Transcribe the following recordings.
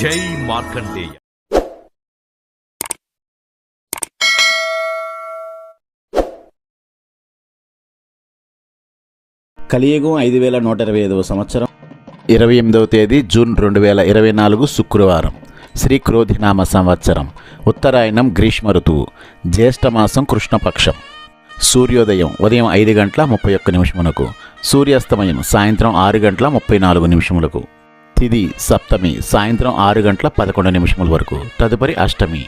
జై మార్కండేయ. కలియుగం ఐదు వేల నూట ఇరవై ఐదవ సంవత్సరం. ఇరవై ఎనిమిదవ తేదీ జూన్ రెండు వేల ఇరవై నాలుగు శుక్రవారం శ్రీ క్రోధినామ సంవత్సరం ఉత్తరాయణం గ్రీష్మ ఋతువు జ్యేష్ఠమాసం కృష్ణపక్షం. సూర్యోదయం ఉదయం ఐదు గంటల ముప్పై ఒక్క నిమిషములకు సూర్యాస్తమయం సాయంత్రం ఆరు గంటల ముప్పై నాలుగు నిమిషములకు. తిది సప్తమి సాయంత్రం ఆరు గంటల పదకొండు నిమిషముల వరకు. తదుపరి అష్టమి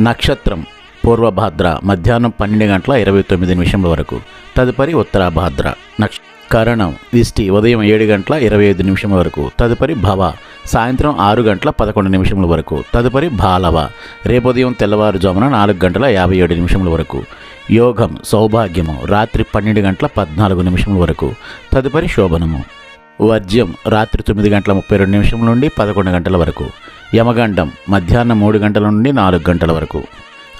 నక్షత్రం పూర్వభాద్ర మధ్యాహ్నం పన్నెండు గంటల ఇరవై తొమ్మిది నిమిషముల వరకు. తదుపరి ఉత్తరాభాద్ర నక్ష కరణం ఇష్టి ఉదయం ఏడు గంటల ఇరవై ఐదు నిమిషముల వరకు. తదుపరి భవ సాయంత్రం ఆరు గంటల పదకొండు నిమిషముల వరకు. తదుపరి బాలవ రేపు ఉదయం తెల్లవారుజామున నాలుగు గంటల యాభై ఏడు నిమిషముల వరకు. యోగం సౌభాగ్యము రాత్రి పన్నెండు గంటల పద్నాలుగు నిమిషముల వరకు. తదుపరి శోభనము వర్జ్యం రాత్రి తొమ్మిది గంటల ముప్పై రెండు నిమిషం నుండి పదకొండు గంటల వరకు. యమగండం మధ్యాహ్నం మూడు గంటల నుండి నాలుగు గంటల వరకు.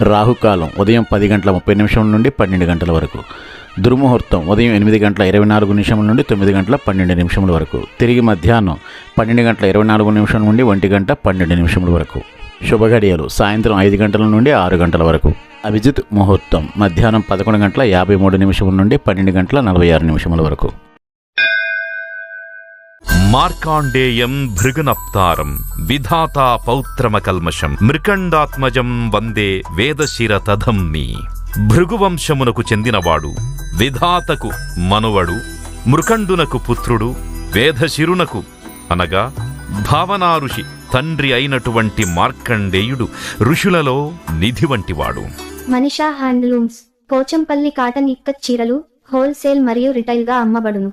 రాహుకాలం ఉదయం పది గంటల ముప్పై నిమిషం నుండి పన్నెండు గంటల వరకు. దుర్ముహూర్తం ఉదయం ఎనిమిది గంటల ఇరవై నాలుగు నిమిషముల నుండి తొమ్మిది గంటల పన్నెండు నిమిషముల వరకు. తిరిగి మధ్యాహ్నం పన్నెండు గంటల ఇరవై నాలుగు నిమిషం నుండి ఒంటి గంట పన్నెండు నిమిషముల వరకు. శుభఘడియలు సాయంత్రం ఐదు గంటల నుండి ఆరు గంటల వరకు. అభిజిత్ ముహూర్తం మధ్యాహ్నం పదకొండు గంటల యాభై మూడు నిమిషముల నుండి పన్నెండు గంటల నలభై ఆరు నిమిషముల వరకు. మార్కాండేయం భృగునప్తారం విధాతా పౌత్రమకల్మషం మృకండాత్మజం వందే వేదశిర తధమ్మి భృగువంశమునకు చెందినవాడు విధాతకు మనువడు మృకండునకు పుత్రుడు వేదశిరునకు అనగా భావనారుషి తండ్రి అయినటువంటి మార్కండేయుడు ఋషులలో నిధి వంటివాడు. మనిషా హ్యాండ్లూమ్స్ పోచంపల్లి కాటన్ ఇక్కత్ చీరలు హోల్సేల్ మరియు రిటైల్గా అమ్మబడును.